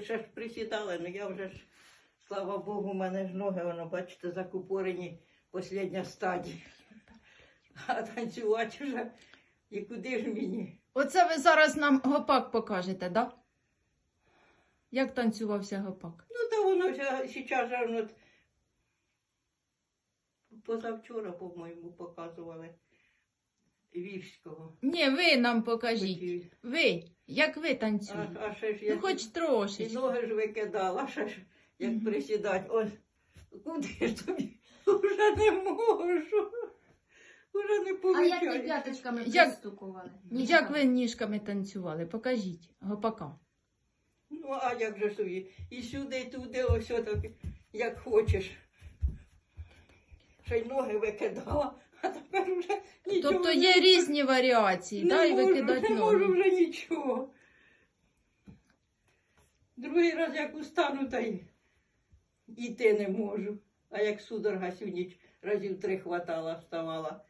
ще ж присідала, ну я вже ж, слава Богу, у мене ж ноги, воно, бачите, закупорені, остання стадія. А танцювати вже, і куди ж мені? Оце ви зараз нам гопак покажете, да? Як танцювався гопак? Ну, то воно зараз позавчора, по-моєму, показували Львівського. Ні, ви нам покажіть. Ви, як ви танцюєте? а ще ж я Ну, хоч і трошечки. ноги ж викидала, а ще ж як присідати. Ось куди ж тобі? Уже не можу. Уже не А як ви получаю. п'яточками Як- пристукували? Як ви ніжками танцювали? Покажіть гопака. Ну, а як же собі? І сюди, і туди, ось так, як хочеш. Ще й ноги викидала, а тепер вже нічого. Тобто не є різні варіації, не да, і можу, викидати не можу вже нічого. Другий раз як устану, та й йти не можу. А як судорога сьогодні разів три хватала, вставала.